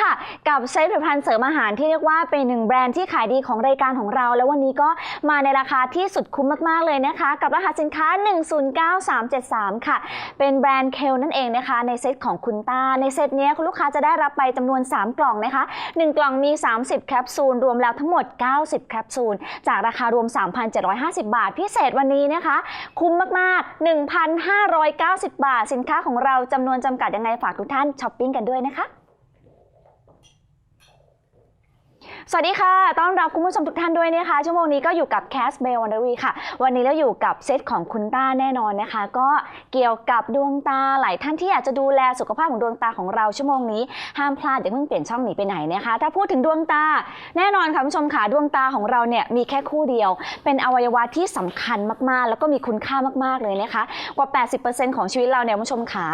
ค่ะ กับเซตผลิตภัณฑ์เสริมอาหารที่เรียกว่าเป็นหนึ่งแบรนด์ที่ขายดีของรายการของเรา แล้ววันนี้ก็มาในราคาที่สุดคุ้มมากๆเลยนะคะ กับรหัสสินค้า 109373 ค่ะ เป็นแบรนด์เคลนั่นเองนะคะ ในเซตของคุณตา ในเซตนี้คุณลูกค้าจะได้รับไปจำนวน 3 กล่องนะคะ 1 กล่องมี 30 แคปซูล รวมแล้วทั้งหมด 90 แคปซูล จากราคารวม 3,750 บาท พิเศษวันนี้นะคะ คุ้มมากๆ 1,590 บาท สินค้าของเราจำนวนจำกัดยังไงฝากทุกท่านช้อปปิ้งกันด้วยนะคะ สวัสดีค่ะ ต้อนรับคุณผู้ชมทุกท่านด้วยนะคะ ชั่วโมงนี้ก็อยู่กับแคสเบลวันดวีค่ะ วันนี้เราอยู่กับเซตของคุณต้าแน่นอนนะคะ ก็เกี่ยวกับดวงตาหลายท่านที่อยากจะดูแลสุขภาพของดวงตาของเราชั่วโมงนี้ ห้ามพลาดอย่าเพิ่งเปลี่ยนช่องหนีไปไหนนะคะ ถ้าพูดถึงดวงตา แน่นอนค่ะคุณผู้ชมค่ะดวงตาของเราเนี่ยมีแค่คู่เดียว เป็นอวัยวะที่สำคัญมากๆ แล้วก็มีคุณค่ามากๆเลยนะคะ กว่า 80%ของชีวิตเราเนี่ยคุณผู้ชมขา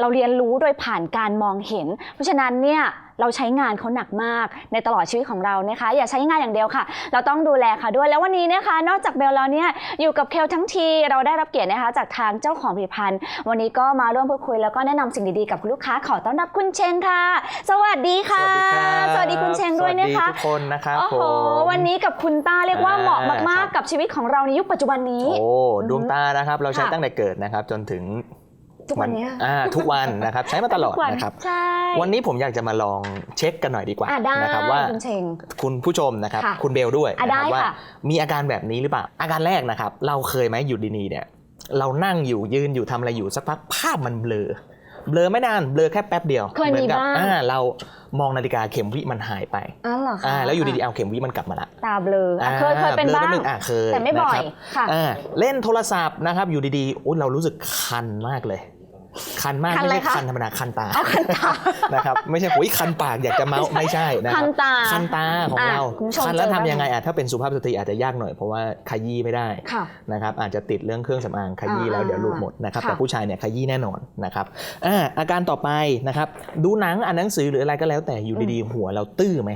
เราเรียนรู้โดยผ่านการมองเห็น เพราะฉะนั้นเนี่ย เราใช้งานเขาหนักมากในตลอดชีวิตของเรานะคะ อย่าใช้งานอย่างเดียวค่ะ เราต้องดูแลค่ะด้วยแล้ววันนี้นะคะ นอกจากเบลแล้วเนี่ยอยู่กับเคลทั้งทีเราได้รับเกียรตินะคะ จากทางเจ้าของผลิตภัณฑ์ วันนี้ก็มาร่วมพูดคุยแล้วก็แนะนำสิ่งดีๆกับคุณลูกค้าขอต้อนรับคุณเชงค่ะ สวัสดีค่ะ สวัสดีคุณเชงด้วยนะคะสวัสดีทุกคนนะครับโอ้โหผมวันนี้กับคุณต้าเรียกว่าอ่าเหมาะมากครับๆกับชีวิตของเราในยุคปัจจุบันนี้โอ้ดวงตานะครับเราใช้ค่ะตั้งแต่เกิดนะครับจนถึง ทุกวันเนี้ยอ่าทุกวันนะครับใช้มาตลอดทุกวันนะครับใช่วันนี้ผมอยากจะมาลองเช็คกันหน่อยดีกว่าอะได้นะครับว่าคุณเชงคุณผู้ชมนะครับค่ะคุณเบลด้วยอะนะครับได้ว่าค่ะมีอาการแบบนี้หรือเปล่า อาการแรกนะครับ เราเคยไหมอยู่ดีๆเนี่ยเรานั่งอยู่ยืนอยู่ทำอะไรอยู่สักพักภาพมันเบลอเบลอไม่นานเบลอแค่แป๊บเดียวเคยมีหอนกับบ้างอ่าเรามองนาฬิกาเข็มวิมันหายไปอ๋อเหรอคะอ่าแล้วอยู่ดีๆเอาเข็มวิมันกลับมาละตาเบลออะเคยเคยเป็นลอบ้าแป๊งนึอะเคยแต่ไม่บ่อยนะครับค่ะอ่าเล่นโทรศัพท์นะครับ อยู่ดีๆอุ๊ยเรารู้สึกคันมากเลย คันมากคันไม่อะไรใช่คะคันธรรมดาคันตาเอาคันตานะครับไม่ใช่โอ้ยคันปากอยากจะเมาส์ไม่ใช่นะคคัรับนตาคันตาของอะเราคุณผู้ชมคันแล้วเจอทำบ้างยังไงอะถ้าเป็นสุภาพสตรีอาจจะยากหน่อยเพราะว่าขยี้ไม่ได้ค่ะนะครับอาจจะติดเรื่องเครื่องสำอางขยี้แล้วอ่าเดี๋ยวหลุดหมดนะครับค่ะแต่ผู้ชายเนี่ยขยี้แน่นอนนะครับอ่าอาการต่อไปนะครับดูหนังอ่านหนังสือหรืออะไรก็แล้วแต่อยู่ดีๆหัวเราตื้อไหม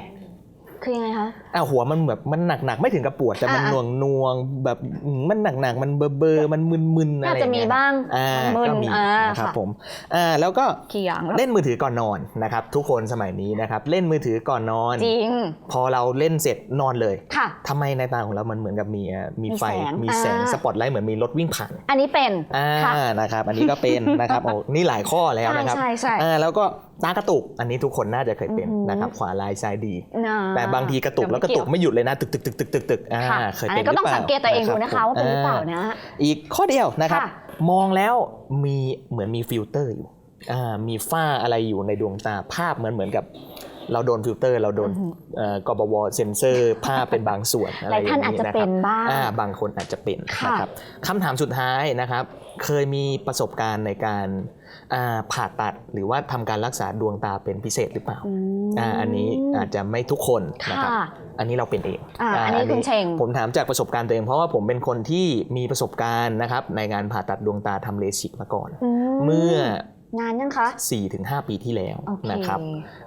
คือยังไงคะ อะหัวมันแบบมันหนักๆ ไม่ถึงกับปวดแต่มันอ่าหน่วงนวงๆแบบอืมมันหนักๆ มันเบอเบอๆมันมึนๆอะไรน่าอย่จะงมีเงี้ยบ้างอ่ามึนก็มีอ่านะครับค่ะ ผมอ่าแล้วก็กี่อย่างแล้วเล่นมือถือก่อนนอนนะครับ ทุกคนสมัยนี้นะครับ เล่นมือถือก่อนนอน จริงพอเราเล่นเสร็จนอนเลยค่ะ ทำไมในตาของเรามันเหมือนกับมีอะมีมีไฟแสงมีแสงอ่า สปอตไลท์เหมือนมีรถวิ่งผ่านอันนี้เป็น อ่าค่ะ นะครับ อันนี้ก็เป็นนะครับโอ้นี่หลายข้อแล้วนะครับ ใช่ใช่ใช่ อ่าแล้วก็ ตากระตุก อันนี้ทุกคนน่าจะเคยเป็นอือหือนะครับขวาลายซ้ายดีนะแต่บางทีกระตุกแล้วกระตุกไม่หยุดเลยนะตึกตึกตึกตึกตึกตึกอ่าค่ะเคยอันเป็นี้นก็หรืต้องเปล่าสังเกตตัวเองดูนะคะว่าเป็นหรือเปล่าอ่นะ อีกข้อเดียวนะครับค่ะมองแล้วมีเหมือนมีฟิลเตอร์อยู่อ่ามีฝ้าอะไรอยู่ในดวงตาภาพเหมือนเหมือนกับเราโดนฟิลเตอร์ เราโดนอือหือเอ่อกบวเซนเซอร์ภาพเป็นบางส่วนอะไรหลายท่านอย่อาจงจะนะคเป็รับนบ้างอ่าบางคนอาจจะเป็นค่ะนะครับคำถามสุดท้ายนะครับ เคยมีประสบการณ์ในการอ่า ผ่าตัดหรือว่าทำการรักษาดวงตาเป็นพิเศษหรือเปล่าอืมอ่าอันนี้อาจจะไม่ทุกคนนะครับค่ะอันนี้เราเป็นเองอ่าอันนี้คุณเชงผมถามจากประสบการณ์ตัวเองเพราะว่าผมเป็นคนที่มีประสบการณ์นะครับในงานผ่าตัดดวงตาทำเลสิกมาก่อน เมื่อนานยังคะ4-5ปีที่แล้วโอเคนะครับ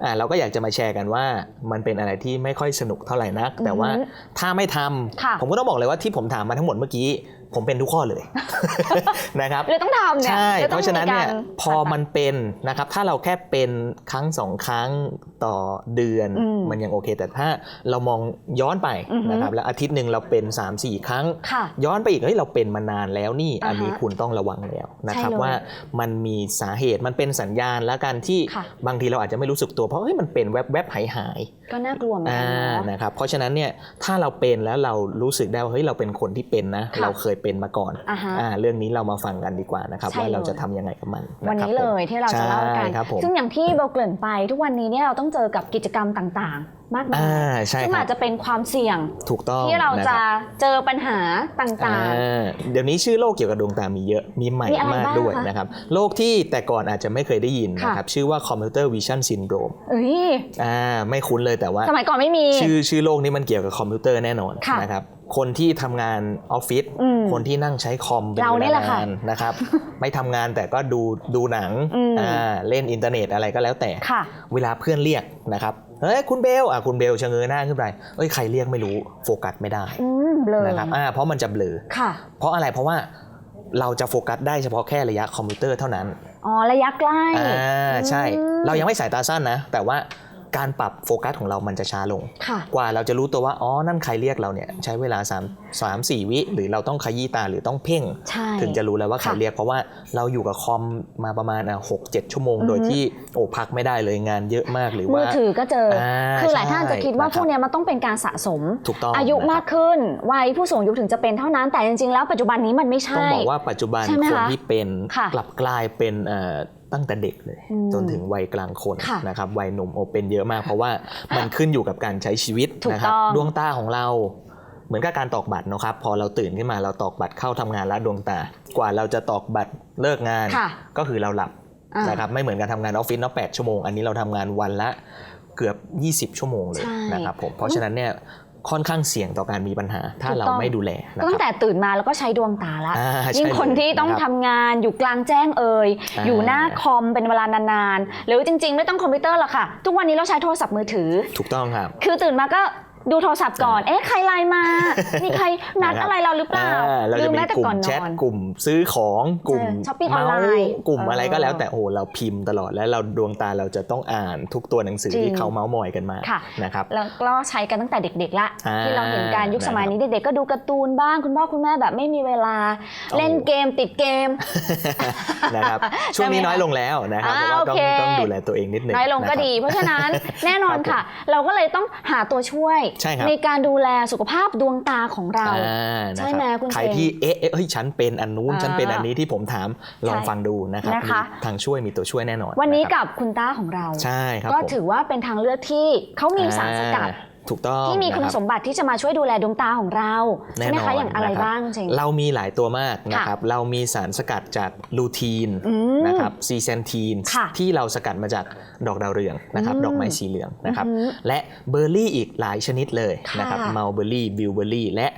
อ่าเราก็อยากจะมาแชร์กันว่ามันเป็นอะไรที่ไม่ค่อยสนุกเท่าไหร่นัก แต่ว่าอือฮึถ้าไม่ทำค่ะผมก็ต้องบอกเลยว่าที่ผมถามมาทั้งหมดเมื่อกี้ ผมเป็นทุกข้อเลยนะครับเลยต้องทำเนี่ยใช่ลยเพต้องราะฉะนั้นเนี่ยมีการพอมันเป็นนะครับถ้าเราแค่เป็นครั้งสองครั้งต่อเดือนอืมมันยังโอเค แต่ถ้าเรามองย้อนไปอือฮึนะครับแล้วอาทิตย์หนึ่งเราเป็น 3-4 ครั้งค่ะย้อนไปอีกเฮ้ยเราเป็นมานานแล้วนี่อ่าฮะอันนี้คุณต้องระวังแล้วนะครับใช่เลยว่ามันมีสาเหตุมันเป็นสัญญาณแล้วกันที่ค่ะบางทีเราอาจจะไม่รู้สึกตัวเพราะเฮ้ยมันเป็นแวบแวบๆหายหายก็น่ากลัวเหมือนๆกัอ่านเนาะนะครับเพราะฉะนั้นเนี่ยถ้าเราเป็นแล้วเรารู้สึกได้ว่าเฮ้ยเราเป็นคนที่เป็นนะค่ะเราเคยเป็นมาก่อนอ่าฮะอ่าเรื่องนี้เรามาฟังกันดีกว่านะครับใช่ว่าเราเลยจะทำยังไงกับมันวันนะคนี้รับเลยที่เราจะเล่ากันใช่ครับผมซึ่งอย่างที่เบลเกริ่นไป ทุกวันนี้เนี่ยเราต้องเจอกับกิจกรรมต่างๆมากมาอ่ายใช่ซึ่งคอารับจจะเป็นความเสี่ยงถูกต้องที่เรานคจะบเจอปัญหาต่างอ่าเดี๋ยวนี้ชื่อโรคเกี่ยวกับดวงตามีเยอะมีใหม่มีอะไรมากบ้างด้วยคะนะครับโรคที่แต่ก่อนอาจจะไม่เคยได้ยินค่ะนะครับชื่อว่า Computer Vision Syndrome ๆเอ้ยอ่าไม่คุ้นเลยแต่ว่า สมัยก่อนไม่มี ชื่อชื่อโรคนี้มันเกี่ยวกับคอมพิวเตอร์แน่นอนค่ะนะครับ คนที่ทำงานออฟฟิศอืมคนที่นั่งใช้คอมเป็นเราเวนี่ลาแหละค่ะนานนะครับ ไม่ทำงานแต่ก็ดูดูหนังอืมอ่าเล่นอินเทอร์เน็ตอะไรก็แล้วแต่ค่ะเวลาเพื่อนเรียกนะครับเฮ้ยคุณเบลอะคุณเบลชะเง้อหน้าขึ้นไปเอ้ยใครเรียกไม่รู้โฟกัสไม่ได้อืมเบลอนะครับอ่าเพราะมันจะเบลอค่ะเพราะอะไรเพราะว่าเราจะโฟกัสได้เฉพาะแค่ระยะคอมพิวเตอร์เท่านั้นอ๋อระยะใกล้อ่าใช่อืมเรายังไม่สายตาสั้นนะ แต่ว่า การปรับโฟกัสของเรามันจะช้าลงค่ะกว่าเราจะรู้ตัวว่า อ๋อ นั่นใครเรียกเราเนี่ย ใช้เวลา3 3 4 วิ หรือเราต้องขยี้ตาหรือต้องเพ่งใช่ถึงจะรู้แล้วว่าใครค่ะเรียก เพราะว่าเราอยู่กับคอมมาประมาณอะหกเจ็ดชั่วโมงอือฮึโดยที่โอ้พักไม่ได้เลยงานเยอะมากหรือมืว่าอถือก็เจออาคือหลายท่านจะคิดว่าใช่พวกเนี้ยมันต้องเป็นการสะสม ถูกต้อง อายุนะครับมากขึ้น วัยผู้สูงอายุถึงจะเป็นเท่านั้น แต่จริงๆ แล้วปัจจุบันนี้มันไม่ต้อใช่งบอกว่าปัจจุบันใช่ไหมคนคะที่เป็นค่ะกลับกลายเป็นเอ่อ ตั้งแต่เด็กเลยอืมจนถึงวัยกลางคนค่ะนะครับวัยหนุ่มโอเป็นเยอะมาก เพราะว่ามันขึ้นอยู่กับการใช้ชีวิตถูกนะครับต้องดวงตาของเราเหมือนกับการตอกบัตรนะครับพอเราตื่นขึ้นมาเราตอกบัตรเข้าทำงานแล้วดวงตา กว่าเราจะตอกบัตรเลิกงานค่ะก็คือเราหลับอ่านนะครับไม่เหมือนการทำงานออฟฟิศเนาะแชั่วโมง อันนี้เราทำงานวันละเกือบ 20 ชั่วโมงเลยใช่นะครับผมเพราะฉะนั้นเนี่ย ค่อนข้างเสี่ยงต่อการมีปัญหา ถ้าถูกเราต้องไม่ดูแลนะตั้คงรับแต่ตื่นมาแล้วก็ใช้ดวงตาละอ่าใช่ยิ่งคนที่ต้องเลยนะครับทำงานอยู่กลางแจ้งเอ่ยอ่าอยู่หน้าคอมเป็นเวลานานๆ หรือจริง ๆ ไม่ต้องคอมพิวเตอร์หรอกค่ะ ทุกวันนี้เราใช้โทรศัพท์มือถือ ถูกต้องครับ คือตื่นมาก็ ดูโทรศัพท์ก่อน เอ๊ะใครไลน์มา มีใครนัดนะครับอะไรเราหรือเปล่าอ่าเราลืจะมมีแม้แต่กลุ่ก่อมนนแชทอนกลุ่มซื้อของกลุ่มเออ shopping เมาส์ online กลุ่มอะไรก็แล้วเออแต่โอ้โหเราพิมพ์ตลอดแล้วเราดวงตาเราจะต้องอ่านทุกตัวหนังสือจริงที่เขาเมาส์มอยกันมาค่ะนะครับแล้วก็ใช้กันตั้งแต่เด็กๆละอ่าที่เราเห็นการยุคสมัยนะครับนี้เด็กๆก็ดูการ์ตูนบ้างคุณพ่อคุณแม่แบบไม่มีเวลาโอ้เล่นเกมติดเกมนะครับช่วงนี้น้อยลงแล้วนะครับเพอ่าราะว่าต้องโอเคต้องดูแลตัวเองนิดนึงน้อยลงก็นะครับดี เพราะฉะนั้นแน่นอนค่ะ เราก็เลยต้องหาตัวช่วยใช่ครับการดูแลสุขภาพดวงตาของเราอ่าใช่นะครับไหมคุณใครเชงที่เอ๊ะเอ๊ะเฮ้ยฉันเป็นอันนู้นอ่าฉันเป็นอันนี้ที่ผมถามลองใช่ฟังดูนะครับนะคะมีทางช่วยมีตัวช่วยแน่นอน วันนี้ะครับกับคุณต้าของเรา ใช่ครับก็ผมถือว่าเป็นทางเลือกที่เขามีสารสกัดอ่า ถูกต้องที่มีคุณนะรับสมบัติที่จะมาช่วยดูแลดวงตาของเราแน่ใช่ไหมนอคะนอย่างอะไรนะครับบ้างเชงเรามีหลายตัวมากนะครับเรามีสารสกัดจากลูทีนอืมนะครับซีเซนทีนค่ะที่เราสกัดมาจากดอกดาวเรืองนะครับอืมดอกไม้สีเหลืองนะครับอือหือและเบอร์รี่อีกหลายชนิดเลยค่ะนะครับมัลเบอร์รี่บิลเบอร์รี่และ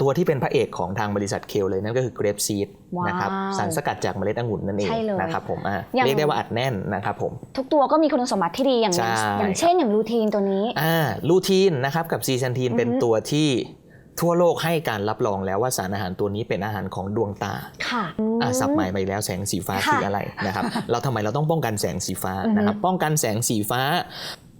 ตัวที่เป็นพระเอกของทางบริษัทเคลเลยนั่นก็คือเกรปซีดว้าวนะครับสารสกัดจากเมล็ดองุ่นนั่นเองใช่เลยนะครับผมอะอย่างเรียกได้ว่าอัดแน่นนะครับผมทุกตัวก็มีคุณสมบัติที่ดีอย่างใช่อย่างเช่นอย่างรูทีนตัวนี้อ่าลูทีนนะครับกับซีเซนทีนเป็นอือฮึตัวที่ทั่วโลกให้การรับรองแล้วว่าสารอาหารตัวนี้เป็นอาหารของดวงตา ค่ะอะสับใหม่ไปแล้วแสงสีฟ้าค่ะคืออะไรนะครับ เราทำไมเราต้องป้องกันแสงสีฟ้าอือฮึนะครับ ป้องกันแสงสีฟ้า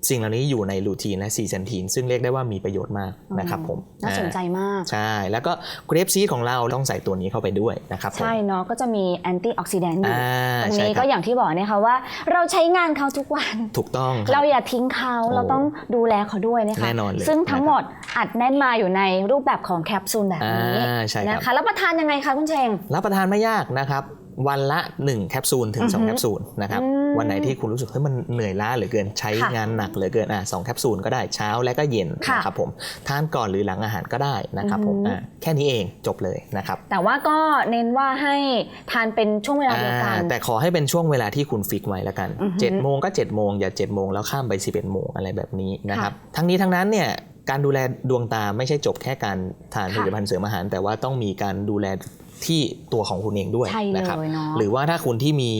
สิ่งเหล่านี้อยู่ในลูทีนและซีเซนทีนซึ่งเรียกได้ว่ามีประโยชน์มากนะครับผมน่าสนใจอ่มากใช่ แล้วก็เกรปซีดของเราต้องใส่ตัวนี้เข้าไปด้วยนะครับผมใช่เนาะก็จะมีแอนตี้ออกซิแดนต์อยู่อ่าตรงใช่นี้คก็รับอย่างที่บอกนะคะว่า เราใช้งานเขาทุกวันถูกต้องคเรารับอย่าทิ้งเขาโอ้เราต้องดูแลเขาด้วยนะคะแน่นอนเลยซึ่งทั้งนะครับหมดอัดแน่นมาอยู่ในรูปแบบของแคปซูลแบบนี้อ่าใช่ครับนะคะแล้วประทานยังไงคะคุณเชงรับประทานไม่ยากนะครับ วันละ 1 แคปซูลถึงอือฮึ2แคปซูลนะครับอืมวันไหนที่คุณรู้สึกเฮ้ยมันเหนื่อยล้าเหลือเกินใช้ค่ะงานหนักเหลือเกินอะสองแคปซูลก็ได้เช้าและก็เย็นค่ะนะครับผมทานก่อนหรือหลังอาหารก็ได้นะครับผมอือฮึอะแค่นี้เองจบเลยนะครับแต่ว่าก็เน้นว่าให้ทานเป็นช่วงเวลาเดียวกันอ่าแต่ขอให้เป็นช่วงเวลาที่คุณฟิกไว้แล้วกันอือฮึ7จ็ดโมงก็7จ็ดโมงอย่า7จ็ดโมงแล้วข้ามไป11บเโมงอะไรแบบนี้นะครับทั้งนี้ทั้งนั้นเนี่ยการดูแลดวงตาไม่ใช่จบแค่การทานผค่ะลิตภัณฑ์เสริมอาหาร แต่ว่าต้องมีการดูแล ที่ตัวของคุณเองด้วยใช่เลยนะครับเนาะหรือว่าถ้าคุณที่มี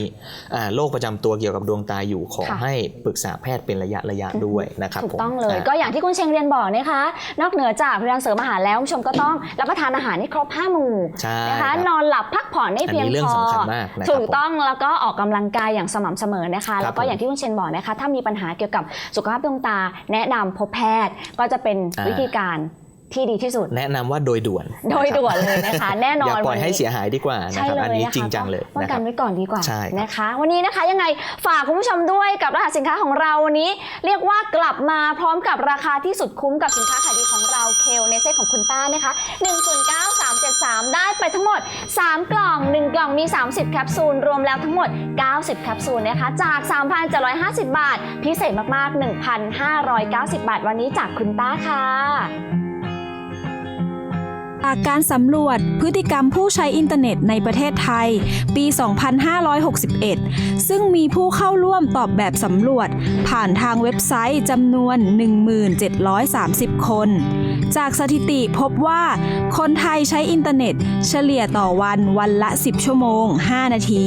อ่าโรคประจำตัวเกี่ยวกับดวงตาอยู่ขอค่ะให้ปรึกษาแพทย์เป็นระยะระยะด้วยนะครับถูกผมต้องเลยาก็อย่างที่คุณเชงเรียนบอกนะคะ นอกเหนือจากเรียนเสริมอาหารแล้วคุณผู้ชมก็ต้องรับประทานอาหารให้ครบห้าหมู่ใช่นะคะครับนอนหลับพักผ่อนให้อันเพียงนี้เรื่องพอสำคัญมากนะครับถูกผมต้องแล้วก็ออกกำลังกายอย่างสม่ำเสมอนะคะครับแล้วก็ผมอย่างที่คุณเชนบอกนะคะ ถ้ามีปัญหาเกี่ยวกับสุขภาพดวงตา แนะนำพบแพทย์ก็จะเป็นอ่าวิธีการ ที่ดีที่สุด แนะนำว่าโดยด่วน โดยด่วนเลยนะคะ แน่นอนอย่าปล่อยวันนี้ให้เสียหายดีกว่านะใช่ครับเลยอันนี้นะคะจริงจังเลยป้องนะคกัรันบไว้ก่อนดีกว่าใช่ครับนะคะ วันนี้นะคะยังไงฝากคุณผู้ชมด้วยกับรหัสสินค้าของเราวันนี้ เรียกว่ากลับมาพร้อมกับราคาที่สุดคุ้มกับสินค้าขายดีของเราเคลในเซ็ตของคุณต้านะคะ109373 ได้ไปทั้งหมด 3 กล่อง 1 กล่องมี 30 แคปซูล รวมแล้วทั้งหมด 90 แคปซูลนะคะจาก 3,750 บาท พิเศษมากๆ 1,590 บาท วันนี้จากคุณต้าค่ะ จากการสำรวจพฤติกรรมผู้ใช้อินเทอร์เน็ตในประเทศไทย ปี 2561 ซึ่งมีผู้เข้าร่วมตอบแบบสำรวจ ผ่านทางเว็บไซต์จำนวน 1730 คน จากสถิติพบว่า คนไทยใช้อินเทอร์เน็ต เฉลี่ยต่อวันวันละ 10 ชั่วโมง 5 นาที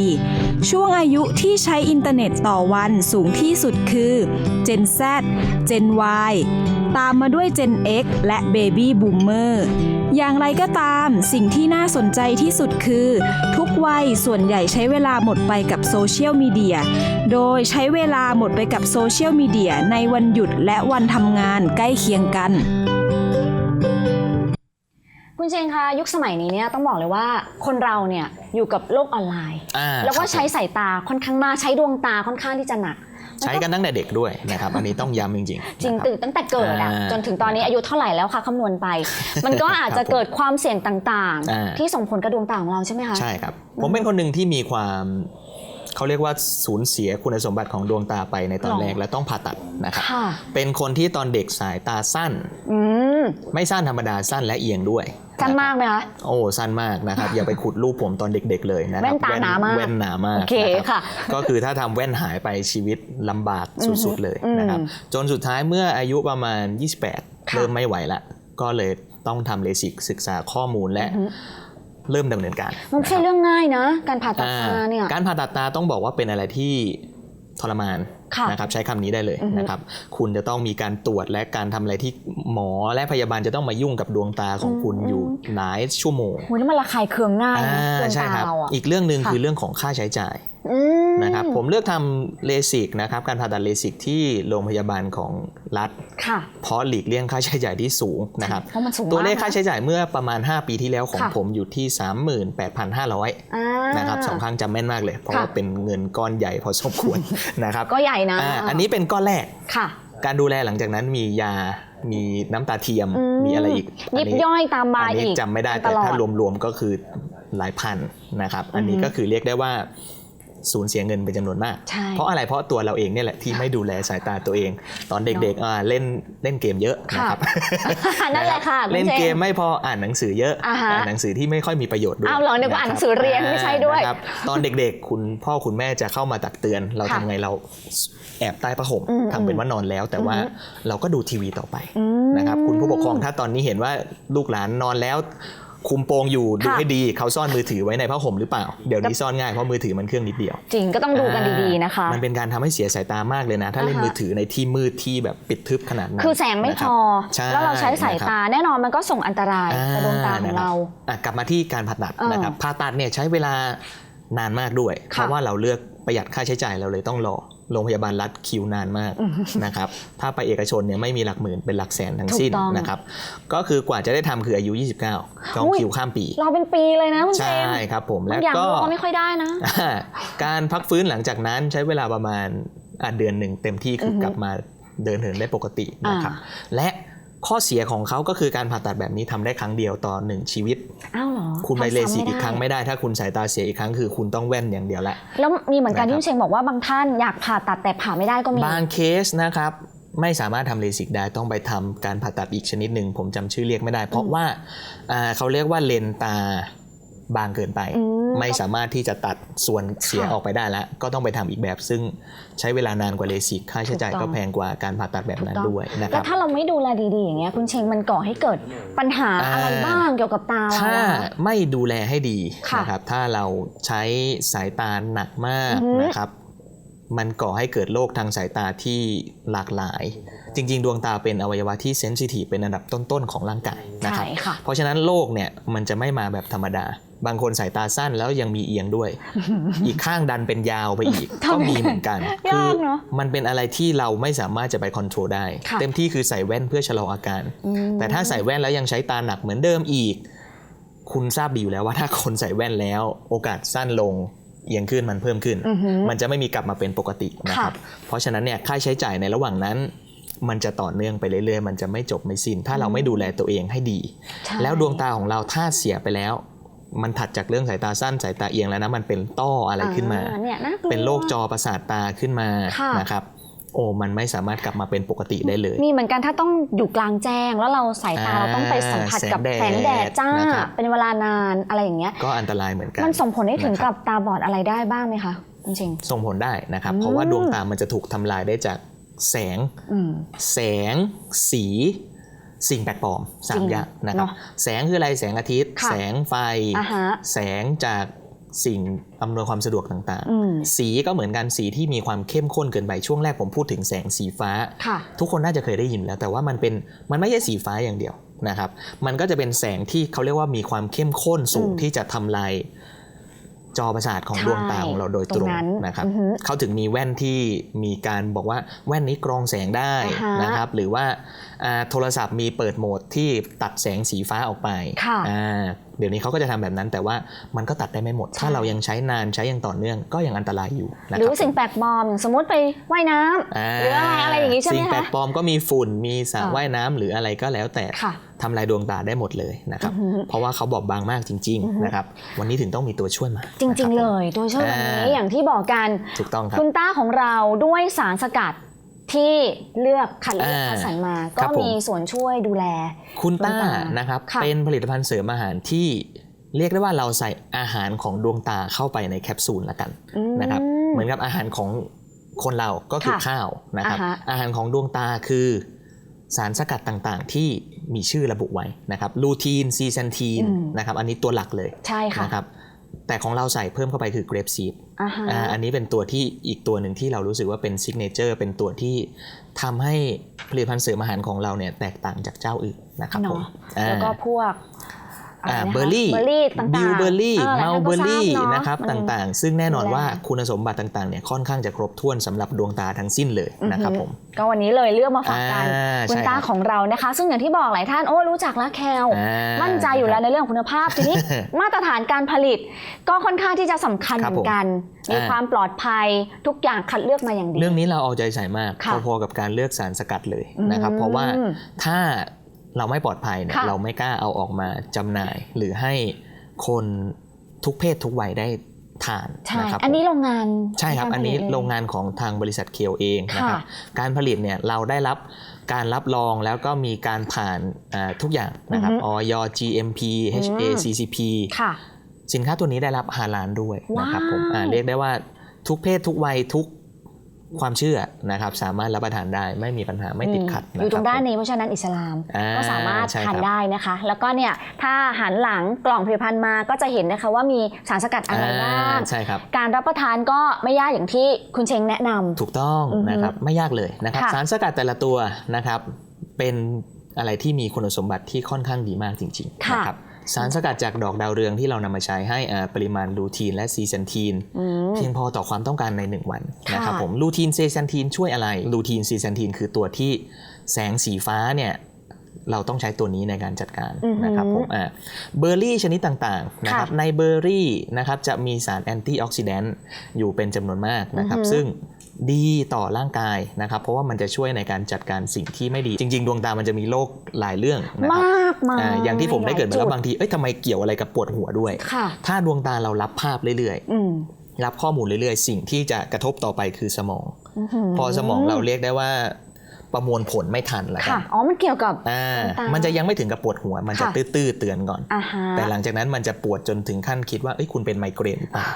ช่วงอายุที่ใช้อินเทอร์เน็ตต่อวันสูงที่สุดคือ Gen Z Gen Y ตามมาด้วย Gen X และ Baby Boomer อย่างไรก็ตาม สิ่งที่น่าสนใจที่สุดคือ ทุกวัยส่วนใหญ่ใช้เวลาหมดไปกับโซเชียลมีเดีย โดยใช้เวลาหมดไปกับโซเชียลมีเดียในวันหยุดและวันทำงานใกล้เคียงกัน คุณเชงคะยุคสมัยนี้เนี่ยต้องบอกเลยว่าคนเราเนี่ยอยู่กับโลกออนไลน์ อ่าแล้วก็ครับใช้สายตาค่อนข้างมากใช้ดวงตาค่อนข้างที่จะหนัก ใช้กันตั้งแต่เด็กด้วยนะครับอันนี้ต้องย้ำจริงๆจริงนะครับตื่นตั้งแต่เกิดอะอ่าจนถึงตอนนี้อายุเท่าไหร่แล้วคะคำนวณไป มันก็อาจจะเกิดความเสี่ยงต่างอ่าๆที่ส่งผลกับดวงตาของเราใช่ไหมคะใช่ครับผมเป็นคนหนึ่งที่มีความ เขาเรียกว่าสูญเสียคุณสมบัติของดวงตาไปในตอนหรอแรกและต้องผ่าตัดนะครับค่ะเป็นคนที่ตอนเด็กสายตาสั้นอืมไม่สั้นธรรมดาสั้นและเอียงด้วยสั้นมากไหมคะโอ้สั้นมากนะครับ อย่าไปขุดรูปผมตอนเด็ก ๆ เลยนะครัแว่นตาหนามากแว่นหนามากโอเคนะครับค่ะก็คือถ้าทำแว่นหายไปชีวิตลำบากสุดๆเลยนะครับอืมจนสุดท้ายเมื่ออายุประมาณ 28ค่ะเริ่มไม่ไหวละ ก็เลยต้องทำเลสิกศึกษาข้อมูลและอือฮึ เริ่มดำเนินการ มันไม่ใช่เรื่องง่ายนะ การผ่าตัดอ่าตาเนี่ยการผ่าตัดตาต้องบอกว่าเป็นอะไรที่ทรมานค่ะนะครับใช้คำนี้ได้เลยอือฮึนะครับคุณจะต้องมีการตรวจและการทำอะไรที่หมอและพยาบาลจะต้องมายุ่งกับดวงตาของคุณอยู่หลายชั่วโมงโหนี่มันระคายเคืองง่ายอ่านะดวงใช่ตาครับเราอะอีกเรื่องหนึ่งค่ะคือเรื่องของค่าใช้จ่ายอืมนะครับผมเลือกทำเลสิกนะครับการผ่าตัดเลสิกที่โรงพยาบาลของรัฐค่ะเพราะหลีกเลี่ยงค่าใช้จ่ายที่สูงนะครับเพราะมันสูงตัวเลขมกนะค่าใช้จ่ายเมื่อประมาณ 5 ปีที่แล้วของค่ะผมอยู่ที่ 38,500อ่านะครับสองครั้งจำแม่นมากเลย เพราะค่ะว่าเป็นเงินก้อนใหญ่พอสมควรนะครับก็ใหญ่นะอ่าอันนี้เป็นก้อนแรกค่ะการดูแลหลังจากนั้นมียา มีน้ำตาเทียมอืมมีอะไรอีกยิบนี้ย่อยตามมาอันนี้อีกจำไม่ได้ตแต่ลอดถ้ารวมๆก็คือหลายพันนะครับ อันนี้อือฮึก็คือเรียกได้ว่า สูญเสียเงินเป็นจำนวนมาก ใช่ เพราะอะไรเพราะตัวเราเองเนี่ยแหละที่ไม่ดูแลสายตาตัวเอง ตอนเด็กๆอ่าเล่นเล่นเกมเยอะค่ะนะครับ นั่นแหละค่ะคุณเล่นจเกมไม่พออ่านหนังสือเยอะอ่าฮะอ่านหนังสือที่ไม่ค่อยมีประโยชน์ด้วยอ้าวเหรอนึกว่าอ่านหนังสือเรียนไม่ใช่ด้วย นะครับตอนเด็กๆ คุณพ่อคุณแม่จะเข้ามาตักเตือน เราค่ะทำไงเราแอบใต้ผ้าห่มอืมทำเป็นว่านอนแล้ว แต่ว่าอือฮึเราก็ดูทีวีต่อไปอืม นะครับคุณผู้ปกครองถ้าตอนนี้เห็นว่าลูกหลานนอนแล้ว คุมโปงอยู่ดูค่ะให้ดีเขาซ่อนมือถือไว้ในผ้าห่มหรือเปล่า เดี๋ยวนี้ซ่อนง่ายเพราะมือถือมันเครื่องนิดเดียว จริงก็ต้องดูกันดีๆนะคะ มันเป็นการทำให้เสียสายตามากเลยนะ ถ้าเล่นอ่าฮะมือถือในที่มืดที่แบบปิดทึบขนาดนั้นคือแสงไม่นะพรับอใช่แล้วเราใช้สายนะครับตาแน่นอนมันก็ส่งอันตรายต่อดวงตาของเราอะกลับมาที่การผ่าตัดเออนะครับผ่าตัดเนี่ยใช้เวลานานมากด้วย เพค่ะราะว่าเราเลือกประหยัดค่าใช้จ่ายเราเลยต้องรอ โรงพยาบาลรัฐคิวนานมากอืมนะครับถ้าไปเอกชนเนี่ยไม่มีหลักหมื่นเป็นหลักแสนทั้งถูกสิ้นต้องนะครับก็คือกว่าจะได้ทำคืออายุ 29จองอุ้ยคิวข้ามปีรอเป็นปีเลยนะคุณเจใช่มส์ครับผมบาแล้งวอย่างก็รอไม่ค่อยได้นะอ่าการพักฟื้นหลังจากนั้นใช้เวลาประมาณอะเดือนหนึ่งเต็มที่คือออฮึกลับมาเดินเหินได้ปกตินะครับอ่และ ข้อเสียของเขาก็คือการผ่าตัดแบบนี้ทำได้ครั้งเดียวต่อหนึ่งชีวิต อ้าวเหรอ คุณไปทำเลซ้ำสิกด้อีกครั้งไม่ได้ ถ้าคุณสายตาเสียอีกครั้งคือคุณต้องแว่นอย่างเดียวละ แล้วมีเหมือนกันนะครับที่คุณเชงบอกว่าบางท่านอยากผ่าตัดแต่ผ่าไม่ได้ก็มี บางเคสนะครับไม่สามารถทำเลสิกได้ต้องไปทำการผ่าตัดอีกชนิดหนึ่งผมจำชื่อเรียกไม่ได้ เพราะว่าอ่าเขาเรียกว่าเลนตา บางเกินไปอืมไม่สามารถที่จะตัดส่วนเสียค่ะออกไปได้แล้ว ก็ต้องไปทำอีกแบบ ซึ่งใช้เวลานานกว่าเลสิกค่าใช้จ่ายถูกต้ก็องแพงกว่าการผ่าตัดแบบนั้นถูกต้องด้วยนะคแล้รัวบถ้าเราไม่ดูแลดีๆอย่างเงี้ยคุณเชงมันก่อให้เกิดปัญหาอ่าอะไรบ้างเกี่ยวกับตาเราถ้าอะไม่ดูแลให้ดีค่ะนะครับถ้าเราใช้สายตาหนักมากอือฮึนะครับ มันก่อให้เกิดโรคทางสายตาที่หลากหลาย จริง ๆ ดวงตาเป็นอวัยวะที่เซนซิทีฟเป็นอันดับต้นๆของร่างกายนะครับใช่ค่ะเพราะฉะนั้นโรคเนี่ยมันจะไม่มาแบบธรรมดา บางคนสายตาสั้นแล้วยังมีเอียงด้วย อีกข้างดันเป็นยาวไปอีกทำไมก็มีเหมือนกันยากเนอะมันเป็นอะไรที่เราไม่สามารถจะไปคอนโทรลได้ค่ะเต็มที่คือใส่แว่นเพื่อชะลออาการอืมแต่ถ้าใส่แว่นแล้วยังใช้ตาหนักเหมือนเดิมอีก คุณทราบดีอยู่แล้วว่าถ้าคนใส่แว่นแล้ว โอกาสสั้นลง เอียงขึ้นมันเพิ่มขึ้นอือหือมันจะไม่มีกลับมาเป็นปกตินะครับ เพราะฉะนั้นเนี่ยค่าใช้จ่ายในระหว่างนั้น มันจะต่อเนื่องไปเรื่อยๆ มันจะไม่จบไม่สิ้น ถ้าเราไม่ดูแลตัวเองให้ดีใช่แล้วดวงตาของเราถ้าเสียไปแล้วมันถัดจากเรื่องสายตาสั้นสายตาเอียงแล้วนะมันเป็นต้ออะไรขึ้นมาอ่เนี่ยน่ากลัวเป็นโรคจอประสาทตาขึ้นมาค่ะนะครับ โอ้มันไม่สามารถกลับมาเป็นปกติได้เลย มีเหมือนกันถ้าต้องอยู่กลางแจ้ง แล้วเราสายตาอ่าเราต้องไปสัมผัสกับแสแสงงแดแดดดจ้านะครับเป็นเวลานานอะไรอย่างเงี้ย ก็อันตรายเหมือนกัน มันส่งผลให้ถึงนะคกัรับบตาบอดอะไรได้บ้างไหมคะจริงส่งผลได้นะครับอืมเพราะว่าดวงตามันจะถูกทำลายได้จากแสงๆอืมแสง สี สิ่งแปลกปลอมสาจริมงอย่างนะครับเนอะแสงคืออะไรแสงอาทิตย์ค่ะแสงไฟอ่าฮะแสงจาก สิ่งอำนวยความสะดวกต่างอืมๆสีก็เหมือนกันสีที่มีความเข้มข้นเกินไปช่วงแรกผมพูดถึงแสงสีฟ้าค่ะทุกคนน่าจะเคยได้ยินแล้ว แต่ว่ามันเป็นมันไม่ใช่สีฟ้าอย่างเดียวนะครับ มันก็จะเป็นแสงที่เขาเรียกว่ามีความเข้มข้นสูงอืมที่จะทำลายจอประสาทของใช่ดวงตาของเราโดยตรงตรงนั้นนะครับอือฮึเขาถึงมีแว่นที่มีการบอกว่าแว่นนี้กรองแสงได้อ่าฮะนะครับ หรือว่าอ่า โทรศัพท์มีเปิดโหมดที่ตัดแสงสีฟ้าออกไปค่ะอ่าเดี๋ยวนี้เขาก็จะทำแบบนั้น แต่ว่ามันก็ตัดได้ไม่หมด ถ้าใช่เรายังใช้นานใช้อย่างต่อเนื่องก็ยังอันตรายอยู่นะหครืรัอบสิ่งแปลกปลอมอย่างสมมติไปว่ายน้ำาหรืออะไรอะไรอย่างนี้ใช่ไหมสิ่งแปลคะกปลอมก็มีฝุ่นมีสระค่ะว่ายน้ำหรืออะไรก็แล้วแต่ค่ะทำลายดวงตาได้หมดเลยนะครับอือฮึเพราะว่าเขาบอบบางมากจริงอือฮึๆนะครับ วันนี้ถึงต้องมีตัวช่วยมา จริงนะคบๆเลยโดยเฉพาะวันนี้อ่าอย่างที่บอกกันถูกต้องครับคุณต้าของเราด้วยสารสกัด ที่เลือกคัดเลือกอ่าคัดสรรมาครัก็บผมมีส่วนช่วยดูแล คุณต้าดวงตานะครับค่ะเป็นผลิตภัณฑ์เสริมอาหารที่เรียกได้ว่าเราใส่อาหารของดวงตาเข้าไปในแคปซูลละกันอืมนะครับเหมือนกับอาหารของคนเราก็คือค่ะข้าวนะครับอ่าฮะอาหารของดวงตาคือสารสกัดต่างๆ ที่มีชื่อระบุไว้นะครับลูทีนซีเซนทีนอืมนะครับอันนี้ตัวหลักเลยใช่ค่ะนะครับ แต่ของเราใส่เพิ่มเข้าไปคือเกรปซีดอ่าฮะอ่าอันนี้เป็นตัวที่อีกตัวหนึ่งที่เรารู้สึกว่าเป็นซิกเนเจอร์เป็นตัวที่ทำให้ผลิตภัณฑ์เสริมอาหารของเราเนี่ยแตกต่างจากเจ้าอื่นนะครับผมเนาะอ่าแล้วก็พวกะอ่าไนะคะ เบอร์รี่เบอร์รี่ต่างๆบิวเบอร์รี่หลายเมาท่นเบก็อร์ทารี่เานะครับมันต่างๆ ซึ่งแน่นอนดูแลว่าคุณสมบัติต่างๆเนี่ยค่อนข้างจะครบถ้วนสำหรับดวงตาทั้งสิ้นเลยนะครับผมก็วันนี้เลยเลือกมาฝากกันอ่าคุณใช่ต้าครับของเรานะคะ ซึ่งอย่างที่บอกหลายท่านโอ้รู้จักละแคลอ่ามั่นใจอยู่แล้วในเรื่องคุณภาพทีนี้มาตรฐานการผลิต ก็ค่อนข้างที่จะสำคัญคเหรับมือนกันผมมีอ่าความปลอดภัยทุกอย่างคัดเลือกมาอย่างดีเรื่องนี้เราเอาใจใส่มากค่ะพอๆกับการเลือกสารสกัดเลยนะครับอืมเพราะว่าถ้า เราไม่ปลอดภัยเนี่ยค่ะเราไม่กล้าเอาออกมาจำหน่าย หรือให้คนทุกเพศทุกวัยได้ทานใช่นะครับอันนี้ผมโรงงานใช่ครับกาอันนี้ผลิตเโรงงานของทางบริษัทเคียวเองนะครับค่ะการผลิตเนี่ยเราได้รับการรับรองแล้วก็มีการผ่านอ่าทุกอย่างนะครับอือฮึออย GMP อืม HACCP ค่ะสินค้าตัวนี้ได้รับฮาลานด้วยนะครับผมว้าวอ่าเรียกได้ว่าทุกเพศทุกวัยทุก ความเชื่อนะครับสามารถรับประทานได้ไม่มีปัญหาไม่ติดขัดอืมนะอยู่ตรงคด้านผมนี้เพราะฉะนั้นอิสลามอ่าก็สามารถใช่ทานครับได้นะคะ แล้วก็เนี่ยถ้าหันหลังกล่องผลิตภัณฑ์มาก็จะเห็นนะคะว่ามีสารสกัดอะไรบ้างใช่ครับการรับประทานก็ไม่ยากอย่างที่คุณเชงแนะนำถูกต้องอือฮึนะครับไม่ยากเลยนะครับค่ะสารสกัดแต่ละตัวนะครับเป็นอะไรที่มีคุณสมบัติที่ค่อนข้างดีมากจริงๆค่ะนะครับ สารสกัดจากดอกดาวเรืองที่เรานำมาใช้ให้อ่าปริมาณลูทีนและซีเซนทีนอืมเพียงพอต่อความต้องการใน 1 วันค่ะนะครับผมลูทีนซีเซนทีนช่วยอะไรลูทีนซีเซนทีนคือตัวที่แสงสีฟ้าเนี่ยเราต้องใช้ตัวนี้ในการจัดการอือหือนะครับผมอ่าเบอร์รี่ชนิดต่างๆนะครับค่ะในเบอร์รี่นะครับจะมีสารแอนตี้ออกซิแดนต์อยู่เป็นจำนวนมากนะครับอือหือซึ่ง ดีต่อร่างกายนะครับ เพราะว่ามันจะช่วยในการจัดการสิ่งที่ไม่ดี จริง ๆ ดวงตามันจะมีโรคหลายเรื่องนะครับมากมายอ่าอย่างที่ผมได้เกริดมาแล้วหบางทีเอ้ยทำไมเกี่ยวอะไรกับปวดหัวด้วยค่ะถ้าดวงตาเรารับภาพเรื่อยๆอืมรับข้อมูลเรื่อยๆ สิ่งที่จะกระทบต่อไปคือสมองอื้อหืพอสมองเราเรียกได้ว่า ประมวลผลไม่ทันแล้วกัค่ะนอ๋อ มันเกี่ยวกับอ่าตามัมันจะยังไม่ถึงกับปวดหัว มันจะค่ะตื้อๆเตือนก่อนอาหารแต่หลังจากนั้นมันจะปวดจนถึงขั้นคิดว่าเอ้ยคุณเป็นไมเกรนหรือเปล่า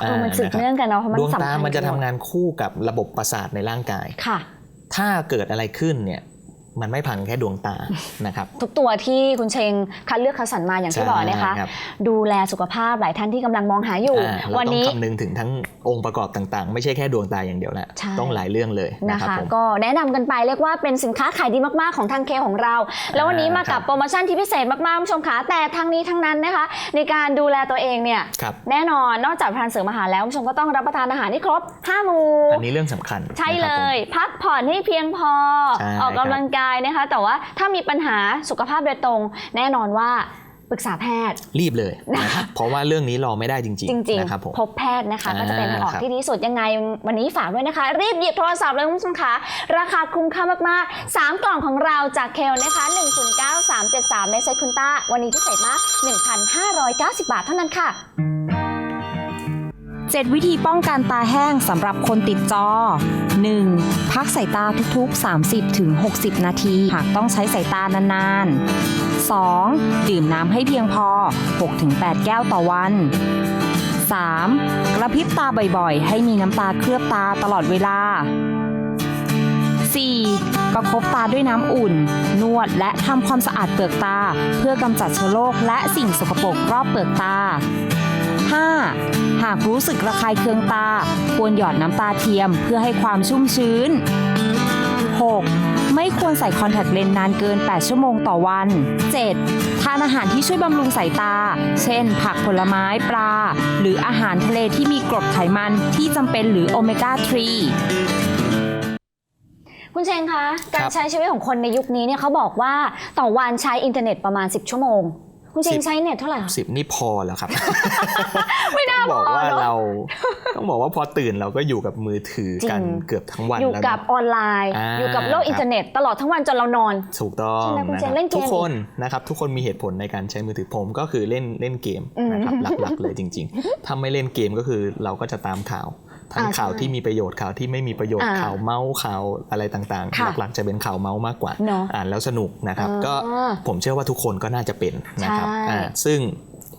เออมันสืบนะครับเนื่องกันเนาะเพราะมันดวงสำตาคัญมันจะกัทำหดงานคู่กับระบบประสาทในร่างกาย ค่ะ ถ้าเกิดอะไรขึ้นเนี่ย มันไม่พังแค่ดวงตานะครับ ทุกตัวที่คุณเชงคัดเลือกคัดสรรมาอย่างที่บอกนะคะใช่ครับดูแลสุขภาพหลายท่านที่กำลังมองหาอยู่อ่าเราวันต้องนี้คำนึงถึงทั้งองค์ประกอบต่างๆ ไม่ใช่แค่ดวงตาอย่างเดียวละใช่ต้องหลายเรื่องเลยนะนะครับคะผมก็แนะนำกันไปเรียกว่าเป็นสินค้าขายดีมากๆของทางเคของเรา แล้ววันนี้มาครักับบโปรโมชั่นที่พิเศษมากๆคุณผู้ชมคะแต่ทั้งนี้ทั้งนั้นนะคะ ในการดูแลตัวเองเนี่ยครับแน่นอนนอกจากทานเสริมอาหารแล้วคุณผู้ชมก็ต้องรับประทานอาหารให้ครบ5หมู่อันนี้เรื่องสำคัญ ใช่นะคเลรับผมยพักผ่อนให้เพียงพอใช่ออกกำลังกายนะคะ แต่ว่าถ้ามีปัญหาสุขภาพโดยตรง แน่นอนว่าปรึกษาแพทย์ รีบเลยนะครับ เพราะว่าเรื่องนี้รอไม่ได้จริงจริงๆนะครับผมๆพบแพทย์นะคะอ่าก็จะเป็นทางออกครับที่ดีที่สุดยังไงวันนี้ฝากด้วยนะคะ รีบหยิบโทรศัพท์เลยคุณผู้ชมคะราคาคุ้มค่ามากๆ 3 กล่องของเราจากเคลนะคะ 109373ในเซ็ตคุณต้า วันนี้พิเศษมาก 1,590 บาทเท่านั้นค่ะ 7 วิธีป้องกันตาแห้งสำหรับคนติดจอ 1. พักสายตาทุกๆ 30-60 นาที หากต้องใช้สายตานานๆ 2. ดื่มน้ำให้เพียงพอ 6-8 แก้วต่อวัน 3. กระพริบตาบ่อยๆ ให้มีน้ำตาเคลือบตาตลอดเวลา 4. ประคบตาด้วยน้ำอุ่น นวดและทำความสะอาดเปลือกตา เพื่อกำจัดเชื้อโรคและสิ่งสกปรกรอบเปลือกตา 5. หากรู้สึกระคายเคืองตา ควรหยอดน้ำตาเทียมเพื่อให้ความชุ่มชื้น 6. ไม่ควรใส่คอนแทคเลนส์นานเกิน 8 ชั่วโมงต่อวัน 7. ทานอาหารที่ช่วยบำรุงสายตา เช่น ผักผลไม้ปลา หรืออาหารทะเลที่มีกรดไขมันที่จำเป็นหรือโอเมก้า 3คุณเชงคะ การครับใช้ชีวิตของคนในยุคนี้เนี่ยเขาบอกว่าต่อวันใช้อินเทอร์เน็ตประมาณ 10 ชั่วโมง คุณเชง10ใช้เน็ตเท่าไหร่คะสิบนี่พอแล้วครับ ไม่น่าต้องบอกว่าพอเนอะเรา ต้องบอกว่าพอตื่นเราก็อยู่กับมือถือกันจริงเกือบทั้งวันอยู่แล้วกับนะออนไลน์อ่าอยู่กับโลกอินเทอร์เน็ตตลอดทั้งวันจนเรานอนถูกต้องใช่ไหมคุณนะเจคนรับเล่นเกมทุกคนนะครับทุกคนมีเหตุผลในการใช้มือถือผมก็คือเล่นเล่นเกมอืมนะครับหลักๆเลยจริง ๆ ถ้าไม่เล่นเกมก็คือเราก็จะตามข่าว ทั้งอ่าข่าวใช่ที่มีประโยชน์ข่าวที่ไม่มีประโยชน์อ่าข่าวเมาส์ข่าวอะไรต่างค่ะๆหลักๆจะเป็นข่าวเมาส์มากกว่าเนอะอ่านแล้วสนุกนะครับอ่าก็ผมเชื่อว่าทุกคนก็น่าจะเป็นนะครับใช่อ่าซึ่ง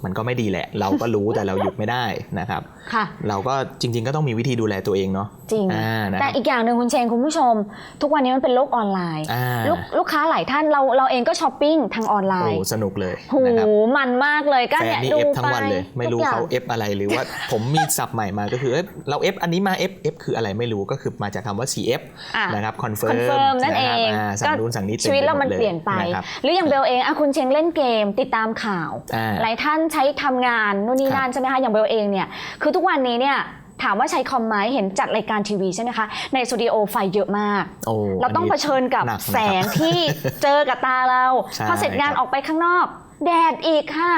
มันก็ไม่ดีแหละ เราก็รู้แต่เราหยุดไม่ได้นะครับค่ะ เราก็จริง ๆ ก็ต้องมีวิธีดูแลตัวเองเนาะจริง อ่านะคแต่รับอีกอย่างหนึ่งคุณเชงคุณผู้ชม ทุกวันนี้มันเป็นโลกออนไลน์ อ่าลูกลูกค้าหลายท่านเราเราเองก็ช้อปปิ้งทางออนไลโอ้น์สนุกเลยหูนะครับ มันมากเลยก็แฟนเนี่ยนี่ดูเอฟทั้ไปงวันเลย ไม่รู้ทุกอย่ง เขาเอฟอะไรหรือว่า ผมมีศัพท์ใหม่มาก็คือเอ้ยเราเอฟอันนี้มาเอฟเอฟคืออะไรไม่รู้ก็คือมาจากคำว่า CF อะ นะครับคอนเฟิร์ confirm นั่นเองสั่งนู้นสั่งนี้ต็ชีวิตเรามันไหดเปลี่ยนไปนะครับหรืออย่างเบลเองอะคุณเชงเล่นเกมติดตามข่าว อ่า หลายท่านใช้ทำงานนู่นนี่ครับนั่นใช่ไหมคะอย่างเบลเองเนี่ยคือทุกวันนี้เนี่ยถามว่าใช้คอมไหมเห็นจัดรายการทีวีใช่ไหมคะ ในสตูดิโอไฟเยอะมากโอ้เราต้องนเผนี้ชิญกับหนักนะครับแสงที่เจอกับตาเราใช่พอเสร็จงานครับออกไปข้างนอก แดดอีกค่ะ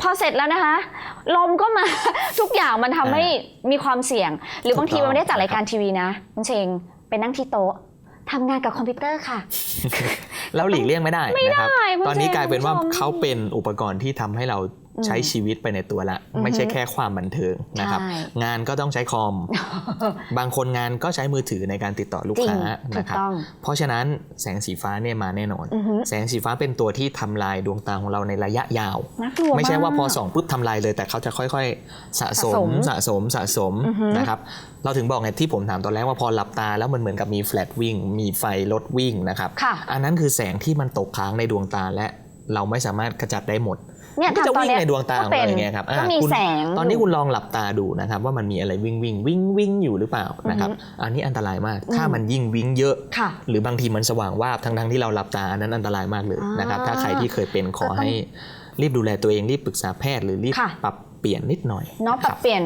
พอเสร็จแล้วนะคะ ลมก็มาทุกอย่างมันทำให้มีความเสี่ยง หรือบางทีถูกต้องมันไม่ได้จัดรายการทีวีนะคุณเชงไปนั่งที่โต๊ะทำงานกับคอมพิวเตอร์ค่ะ แล้วหลีกเลี่ยงไม่ได้นะครับได้คุณตอนนี้เจนกลายเป็นว่าคุณผู้ชมเขาเป็นอุปกรณ์ที่ทำให้เรา ใช้ชีวิตไปในตัวละอือฮึไม่ใช่แค่ความบันเทิงนะครับใช่งานก็ต้องใช้คอม บางคนงานก็ใช้มือถือในการติดต่อลูกจริงค้าถูนะกครับต้องเพราะฉะนั้นแสงสีฟ้าเนี่ยมาแน่นอนอือฮึแสงสีฟ้าเป็นตัวที่ทำลายดวงตาของเราในระยะยาวน่ากลัวไม่ใช่ว่าพอมกส่องปุ๊บทำลายเลย แต่เขาจะค่อยๆ สะสสะสมมสะสมสะสมอือฮึนะครับเราถึงบอกไงที่ผมถามตอนแรกว่าพอหลับตาแล้วมันเหมือนกับมีแฟลชวิ่ง มีไฟรถวิ่งนะครับค่ะอันนั้นคือแสงที่มันตกค้างในดวงตาและเราไม่สามารถขจัดได้หมด เนี่ยมันก็จะทำตอนวิ่งเนี้ยในดวงตาของเราอย่างเงี้ยครับก็อ่ามีคุณแสงตอนนี้คุณลองหลับตาดูนะครับว่ามันมีอะไรวิ่งวิ่งวิ่งวิ่งอยู่หรือเปล่านะครับอันนี้อันตรายมากถ้ามันยิ่งวิ่งเยอะค่ะหรือบางทีมันสว่างวาบทั้งทั้งๆที่เราหลับตาอันนั้นอันตรายมากเลยอ่านนะครับถ้าใครที่เคยเป็นขอก็ต้องให้รีบดูแลตัวเองรีบปรึกษาแพทย์หรือรีบค่ะปรับ เปลี่ยนนิดหน่อยเนาะปรับเปลี่ยน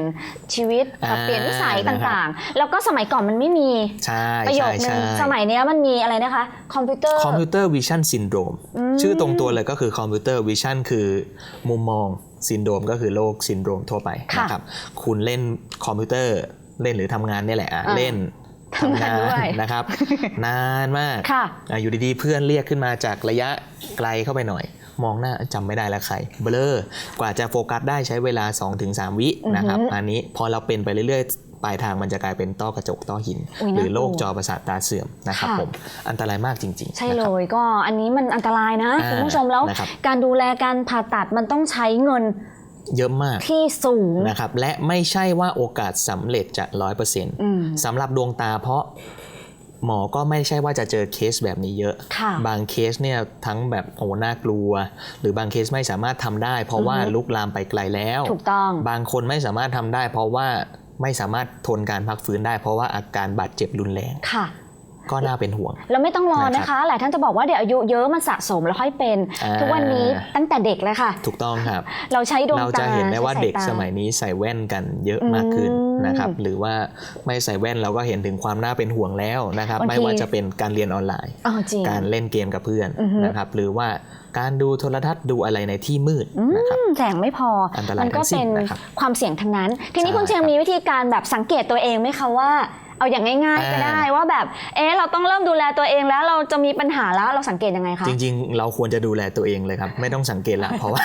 ชีวิตปรับเปลี่ยนนิสัยอ่านะครับต่างๆ แล้วก็สมัยก่อนมันไม่มีใช่ประโยใช่คนึใช่งสมัยเนี้ยมันมีอะไรนะคะคอมพิวเตอร์คอมพิวเตอร์วิชั่นซินโดรมมชื่อตรงตัวเลยก็คือคอมพิวเตอร์วิชั่นคือมุมมองซินโดรมก็คือโรคซินโดรมทั่วไปค่ะนะครับคุณเล่นคอมพิวเตอร์เล่นหรือทำงานเนี่ยแหละอะอ่าเล่นทำงานด้วยนะครับ นานมากค่ะอะอยู่ดีๆ เพื่อนเรียกขึ้นมาจากระยะไกลเข้าไปหน่อย มองหน้าจำไม่ได้แล้วใครเบลอกว่าจะโฟกัสได้ใช้เวลา 2-3 วินะครับอือหืออัอันนี้พอเราเป็นไปเรื่อยๆปลายทางมันจะกลายเป็นต้อกระจกต้อหินอุ๊ยหรือโรคน่ากลัวจอประสาทตาเสื่อมนะครับค่ะผมอันตรายมากจริง ๆ ใช่นะเลครับยก็อันนี้มันอันตรายนะอ่าคุณผู้ชมแล้วนะครับการดูแลการผ่าตัดมันต้องใช้เงินเยอะมากที่สูงนะครับและไม่ใช่ว่าโอกาสสำเร็จจะร้อยเปอร์เซ็นต์อืมสำหรับดวงตาเพราะ หมอก็ไม่ใช่ว่าจะเจอเคสแบบนี้เยอะค่ะบางเคสเนี่ยทั้งแบบโอ้น่ากลัว หรือบางเคสไม่สามารถทำได้ เพราะว่าอือฮึลุกลามไปไกลแล้วถูกต้องบางคนไม่สามารถทำได้ เพราะว่าไม่สามารถทนการพักฟื้นได้ เพราะว่าอาการบาดเจ็บรุนแรงค่ะ ก็น่าเป็นห่วงแล้วไม่ต้องรอนะนะครับคะ หลายท่านจะบอกว่าเดี๋ยวอายุเยอะมันสะสมแล้วค่อยเป็นอ่าทุกวันนี้ตั้งแต่เด็กเลยค่ะ ถูกต้องครับ เราใช้ดวงตาเราจะเห็นได้ว่าใช้เด็กตสมัยนี้ใส่แว่นกันเยอะมากขึ้นอืมนะครับ หรือว่าไม่ใส่แว่นเราก็เห็นถึงความน่าเป็นห่วงแล้วนะครับบางทีไม่ว่าจะเป็นการเรียนออนไลน์อ๋อจริงการเล่นเกมกับเพื่อนอือฮึนะครับ หรือว่าการดูโทรทัศน์ดูอะไรในที่มืดนะครับอืมแสงไม่พออันตรายมัก็ทั้งสิ้เป็นนนะครับความเสี่ยงทั้งนั้น ทีนี้ใช่คุณเชียงครับมีวิธีการแบบสังเกตตัวเองไหมคะว่า เอาอย่างง่ายๆก็อ่าได้ว่าแบบ เอ๊ะเราต้องเริ่มดูแลตัวเองแล้วเราจะมีปัญหาแล้วเราสังเกตยังไงคะจริง ๆ เราควรจะดูแลตัวเองเลยครับ ไม่ต้องสังเกตละเพราะว่า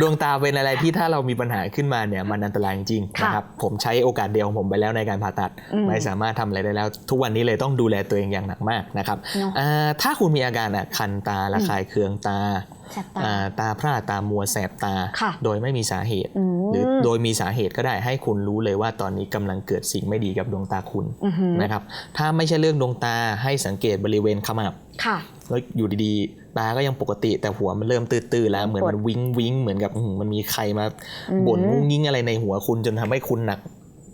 ดวงตาเป็นอะไรที่ถ้าเรามีปัญหาขึ้นมาเนี่ยมันอันตรายจริงๆค่ะนะครับผมใช้โอกาสเดียวของผมไปแล้วในการผ่าตัดอืมไม่สามารถทำอะไรได้แล้ว ทุกวันนี้เลยต้องดูแลตัวเองอย่างหนักมากนะครับเนอะอ่าถ้าคุณมีอาการอะคันตาระคายเคืองตาแสบ ตาอ่าตาพร่าตามัวแสบตาค่ะโดยไม่มีสาเหตุอืมหรือโดยมีสาเหตุก็ได้ให้คุณรู้เลยว่าตอนนี้กำลังเกิดสิ่งไม่ดีกับดวงตาคุณอือหือนะครับ ถ้าไม่ใช่เรื่องดวงตาให้สังเกตบริเวณขมับค่ะแล้วอยู่ดีๆ ตาก็ยังปกติแต่หัวมันเริ่มตื้อๆแล้วเหมือนมันวิงวิงเหมือนกับอื้อหือมันมีใครมาบ่นงุ้งงิ้งอะไรในหัวคุณจนทำให้คุณหนัก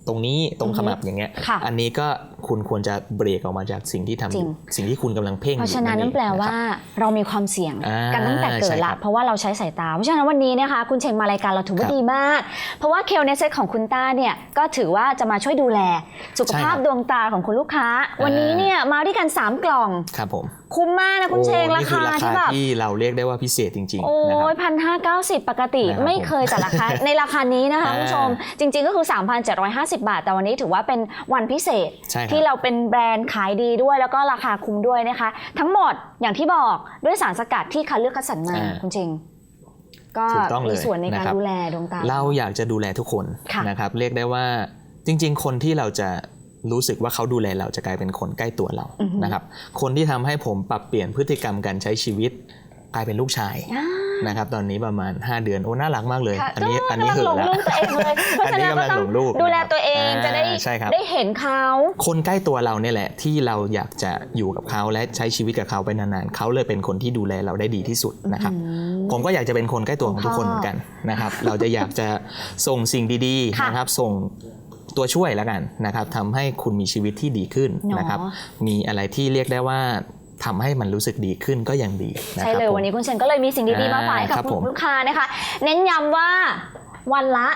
ตรงนี้ตรงขมับอย่างเงี้ยค่ะอันนี้ก็ คุณควรจะเบรกออกมาจากสิ่งที่ทำอยู่จริงสิ่งที่คุณกำลังเพ่งเพราะฉะนั้นอยู่นั่นแปลว่าเองะครับเรามีความเสี่ยงอ่ากันตั้งแต่เกิใช่ดคละรับเพราะว่าเราใช้สายตา เพราะฉะนั้นวันนี้นะคะคุณเชงมารายการเราถือว่าครับดีมาก เพราะว่าเคลในเซตของคุณต้าเนี่ยก็ถือว่าจะมาช่วยดูแล สุขภาพใช่ครับดวงตาของคุณลูกค้า วันนี้เนี่ยมาด้วยกัน 3 กล่องครับผมคุ้มมากนะคุณเชงโอ้รานี่คืคาอราที่คาแบบที่เราเรียกได้ว่าพิเศษจริงโอ้ๆนะครับยพันห้าเก้าสิบปกตินะครับไม่เคยจัดราคาในราคานี้นะคะอ่าคุณผู้ชมจริง ๆก็คือ 3,750 บาท แต่วันนี้ถือว่าเป็นวันพิเศษใช่ครับที่เราเป็นแบรนด์ขายดีด้วยแล้วก็ราคาคุ้มด้วยนะคะ ทั้งหมดอย่างที่บอกด้วยสารสกัดที่คัดเลือกคัดสรรมาอ่าคุณเชงก็ถูกต้องเลยมีส่วนในการนะครับดูแลดวงตาเราอยากจะดูแลทุกคนค่ะนะครับ เรียกได้ว่าจริง ๆ คนที่เราจะรู้สึกว่าเขาดูแลเราจะกลายเป็นคนใกล้ตัวเราอือฮึนะครับ คนที่ทำให้ผมปรับเปลี่ยนพฤติกรรมการใช้ชีวิต กลายเป็นลูกชายอ่า นะครับตอนนี้ประมาณ 5 เดือนโอ้น่ารักมากเลยค่ะอันนี้ก็อันนี้กำลังเหหลอะงแล้วลูกตัวเองเลยเพราะอันฉะนี้นั้นก็กำลังต้อหลงงลูกดูแลนะครับตัวเองอ่าจะได้ใช่ครับได้เห็นเขาคนใกล้ตัวเราเนี่ยแหละ ที่เราอยากจะอยู่กับเขาและใช้ชีวิตกับเขาไปนานๆเขาเลยเป็นคนที่ดูแลเราได้ดีที่สุดนะครับอืมผมก็อยากจะเป็นคนใกล้ตัวของทุกคนคุณพ่อเหมือนกันนะครับ เราจะอยากจะส่งสิ่งดีค่ะๆนะครับส่งตัวช่วยแล้วกันนะครับทำให้คุณมีชีวิตที่ดีขึ้นเนาะนะครับ มีอะไรที่เรียกได้ว่า ทำให้มันรู้สึกดีขึ้นก็ยังดีนะใช่ครับเลยผมวันนี้คุณเชนก็เลยมีสิ่งดีๆมาฝากให้อ่าครักับบผมลูกค้านะคะ เน้นย้ำว่าวันละ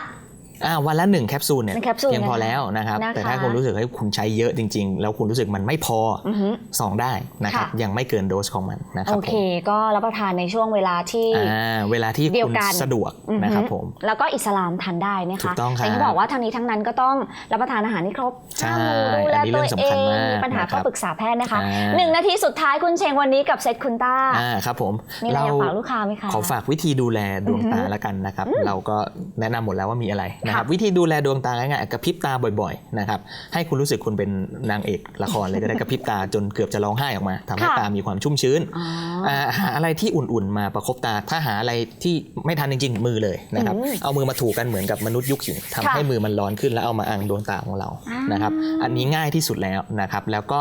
อ่าวันละหนึ่งแคปซูลเนี่ยหนึ่งแคปซูลเพียงพอนะคะแล้วนะครับ นะคะแต่ถ้าคุณรู้สึกให้คุณใช้เยอะจริง ๆ แล้วคุณรู้สึกมันไม่พออือหือสองได้นะครับค่ะ ยังไม่เกินโดสของมันนะครัโอบเคผมก็รับประทานในช่วงเวลาที่ อ่าเวลาที่เดียวคุณกัน สะดวกอือหือนะครับผม แล้วก็อิสลามทานได้นะถูคะกต้องครับแต่ที่บอกว่าทั้งนี้ทั้งนั้นก็ต้องรับประทานอาหารที่ครบใช่ห้าหมู่ดูแลอันนี้ตัเรื่วองเอสำคัญงมากมีปัญหานะครับ ก็ปรึกษาแพทย์นะคะอ่าหนึ่งนาทีสุดท้ายคุณเชงวันนี้กับเซตคุณต้าอ่าครับผมมีอะไรอยากฝากลูกค้าไหมคะ ขอฝากวิธีดูแลดวงตาอือฮึละกันนะครับ เราก็แนะนำหมดแล้วว่ามีอะไรนะครับค่ะวิธีดูแลดวงตาง่ายๆกระพริบตาบ่อยๆนะครับให้คุณรู้สึกคุณเป็นนางเอกละครเลยก็ได้กระพริบตาจนเกือบจะร้องไห้ออกมาทำให้ค่ะตามีความชุ่มชื้นอ๋ออ่าหาอะไรที่อุ่นๆมาประคบตา ถ้าหาอะไรที่ไม่ทันจริงๆมือเลยนะครับอืมเอามือมาถูกันเหมือนกับมนุษย์ยุคหินทำค่ะให้มือมันร้อนขึ้นแล้วเอามาอังดวงตาของเราอ่านนะครับอันนี้ง่ายที่สุดแล้วนะครับแล้วก็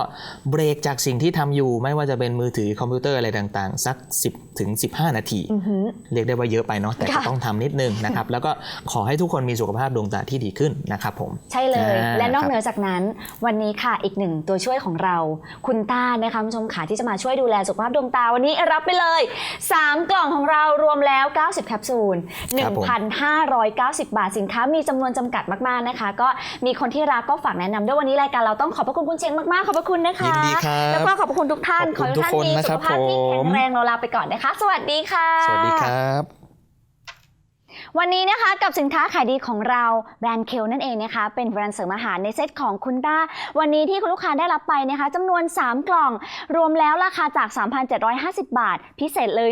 เบรกจากสิ่งที่ทำอยู่ไม่ว่าจะเป็นมือถือคอมพิวเตอร์อะไรต่างๆ สัก 10ถึง15 นาทีอือหือเรียกได้ว่าเยอะไปเนาะแต่ค่ะก็ต้องทำนิดนึงนะครับแล้วก็ขอให้ทุกคนมีสุขภาพดวงตาที่ดีขึ้นนะครับผม ใช่เลยอ่าและนอกครับเหนือจากนั้น วันนี้ค่ะอีกหนึ่งตัวช่วยของเรา คุณต้านะคะคุณผู้ชมค่ะที่จะมาช่วยดูแลสุขภาพดวงตาวันนี้รับไปเลย 3 กล่องของเรารวมแล้ว 90 แคปซูลครับผม1,590 บาทสินค้า มีจำนวนจำกัดมากๆนะคะ ก็มีคนที่รักก็ฝากแนะนำด้วยวันนี้รายการเราต้องขอบพระคุณคุณเชงมากๆขอบพระคุณนะคะยินดีครับแล้วก็ขอบพระคุณทุกท่านขอบคุณให้ทุกท่านทุกคนมีนะคสุรัขบภาพที่ผมแข็งแรงเราลาไปก่อนนะคะ สวัสดีค่ะ สวัสดีครับ วันนี้นะคะกับสินค้าขายดีของเราแบรนด์เคลนั่นเองนะคะ เป็นแบรนด์เสริมอาหารในเซตของคุณต้า วันนี้ที่คุณลูกค้าได้รับไปนะคะจำนวน 3 กล่อง รวมแล้วราคาจาก 3,750 บาท พิเศษเลย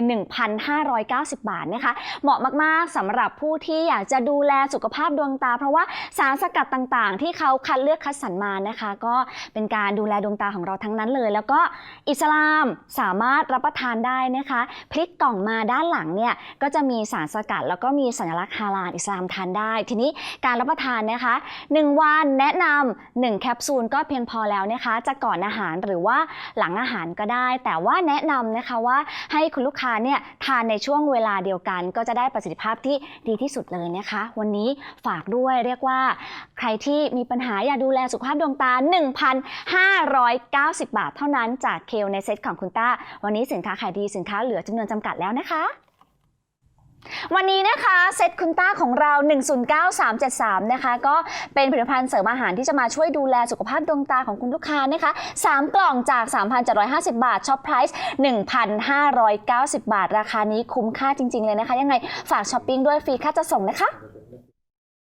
1,590 บาทนะคะ เหมาะมากๆสำหรับผู้ที่อยากจะดูแลสุขภาพดวงตา เพราะว่าสารสกัดต่างๆ ที่เขาคัดเลือกคัดสรรมานะคะ ก็เป็นการดูแลดวงตาของเราทั้งนั้นเลย แล้วก็อิสลามสามารถรับประทานได้นะคะพลิกกล่องมาด้านหลังเนี่ยก็จะมีสารสกัดแล้วก็มีสัญลักษณ์ฮาลาลอิสลามทานได้ ทีนี้การรับประทานนะคะ 1 วันแนะนำ1แคปซูลก็เพียงพอแล้วนะคะ จะก่อนอาหารหรือว่าหลังอาหารก็ได้ แต่ว่าแนะนำนะคะว่าให้คุณลูกค้าเนี่ยทานในช่วงเวลาเดียวกัน ก็จะได้ประสิทธิภาพที่ดีที่สุดเลยนะคะ วันนี้ฝากด้วยเรียกว่า ใครที่มีปัญหาอยากดูแลสุขภาพดวงตา 1,590 บาทเท่านั้นจากเคลในเซ็ตของคุณต้า วันนี้สินค้าขายดีสินค้าเหลือจำนวนจำกัดแล้วนะคะ วันนี้นะคะเซตคุณต้าของเรา 109373 นะคะ ก็เป็นผลิตภัณฑ์เสริมอาหารที่จะมาช่วยดูแลสุขภาพดวงตาของคุณลูกค้านะคะ 3 กล่องจาก 3,750 บาทช็อปไพรส์1,590 บาท ราคานี้คุ้มค่าจริง ๆ เลยนะคะ ยังไงฝากช้อปปิ้งด้วยฟรีค่าจะส่งนะคะ